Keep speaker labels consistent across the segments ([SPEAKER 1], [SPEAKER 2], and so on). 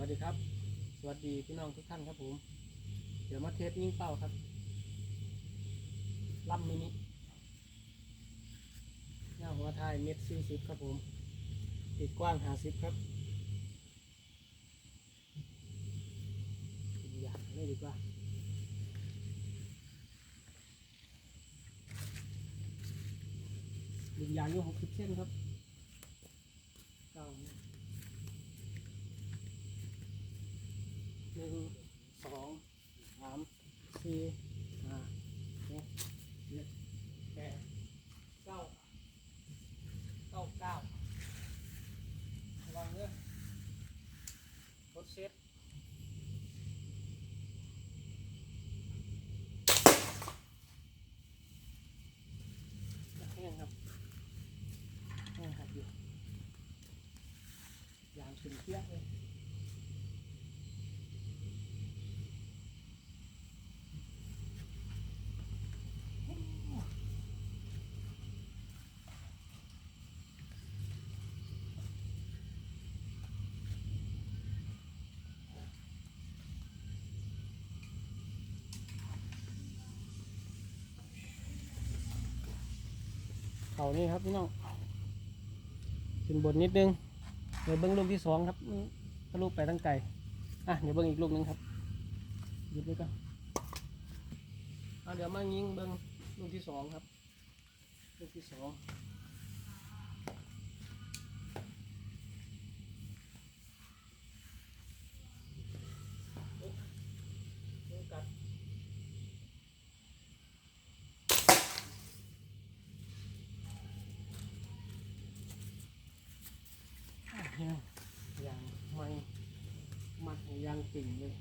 [SPEAKER 1] วัสดีครับ สวัสดีพี่น้องทุกท่านครับผม เดี๋ยวมาเทสยิ่งเป้าครับล่ำมินิหน้าหัวท้ายเม็ดสี่สิบครับผม ติดกว้างหาสิบครับกินยาเลยดีกว่าดึงยางอยู่หกสิบเส้นครับเก้า หนึ่งสองสามสี่ห้าหกเจ็ดแปดเก้าเก้าเก้าระวังเด้อรถเซ็ตแห้งครับนี่ครับอยู่ยางขึ้นเทียบเลย เขานี่ครับพี่น้องขึ้นบนนิดนึงเดี๋ยวเบิ้งลูกที่สองครับอื้อทะลุไปตั้งไกลอะเดี๋ยวเบิ้งอีกลูกนึงครับยึดไว้ก่อนอะเดี๋ยวมายิงเบิ้งลูกที่สองครับลูกที่สองลูกกัดอะยังยังไม่มัดให้ ยางติ่งเลย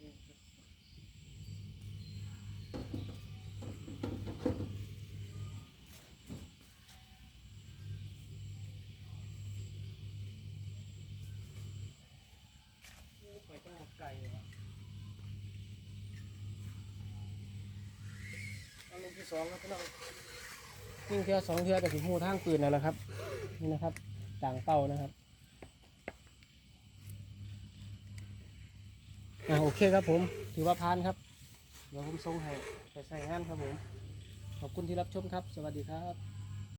[SPEAKER 1] นี่อ้ไปตั้งไกลเลยอะเอาลูกที่สองครับพี่น้องยิงเทือสองเทือกับถึงหูทางปืนนั่นแหละครับ นี่นะครับต่างเป้านะครับ อ่าโอเคครับผม ถือว่าผ่านครับ เดี๋ยวผมส่งให้ไปใส่งานครับผม ขอบคุณที่รับชมครับ สวัสดีครับ